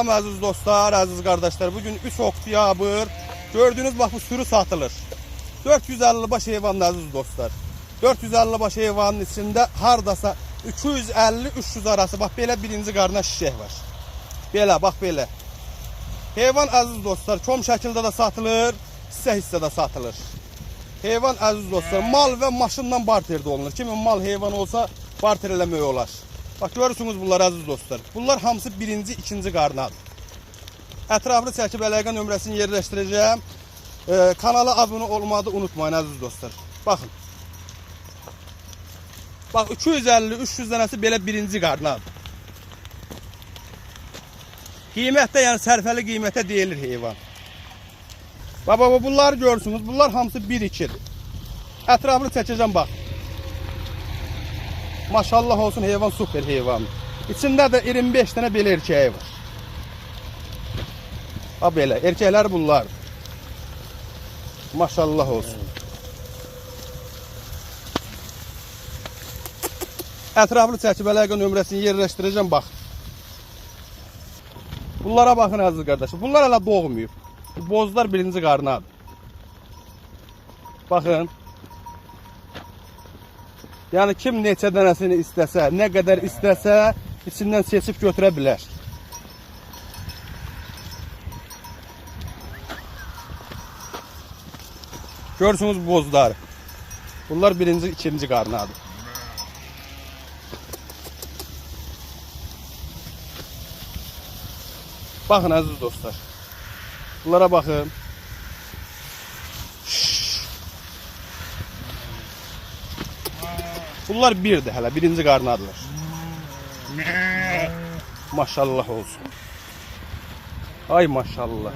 Salam aziz dostlar, aziz kardeşler. Bugün 3 oktyabr. Gördüğünüz bak bu sürü satılır. 450 baş heyvan aziz dostlar. 450 baş heyvanın içinde hardasa 250-300 arası bak belə birinci qarına şişək var. Belə bak belə. Heyvan aziz dostlar çom şəkildə də satılır, hissə hissə də satılır. Heyvan aziz dostlar mal və maşınla barterdə olunur. Kimin mal heyvan olsa barter eləmək olar. Bak görürsünüz bunlar aziz dostlar. Bunlar hamısı birinci, ikinci qarnadır. Ətraflı çəkib əlaqə nömrəsini yerləşdirəcəm. Ee, kanala abunə olmağı unutmayın aziz dostlar. Baxın. Bax 250-300 dənəsi belə birinci qarnadır. Qiymətdə yəni sərfəli qiymətə deyilir heyvan. Baba bunları görürsünüz. Bunlar hamısı 1-2-dir. Ətraflı çəkəcəm bax. Maşallah olsun heyvan super heyvan. İçində də 25 dənə belə erkəyi var. Ha belə, erkəklər bunlar. Maşallah olsun. Ətraflı çəkib əlaqə nömrəsini yerləşdirəcəm bax. Bunlara baxın əziz qardaşlar. Bunlar hələ doğmayıb. Bozlar birinci qarnadır. Baxın. Yəni kim neçə dənəsini istəsə, nə qədər istəsə, içindən seçib götürə bilər. Görürsünüz bozlar. Bunlar birinci, ikinci qarnadır. Baxın əziz dostlar. Bunlara baxın. Bunlar birdir hələ, birinci qarnadılar. Maşallah olsun. Ay maşallah.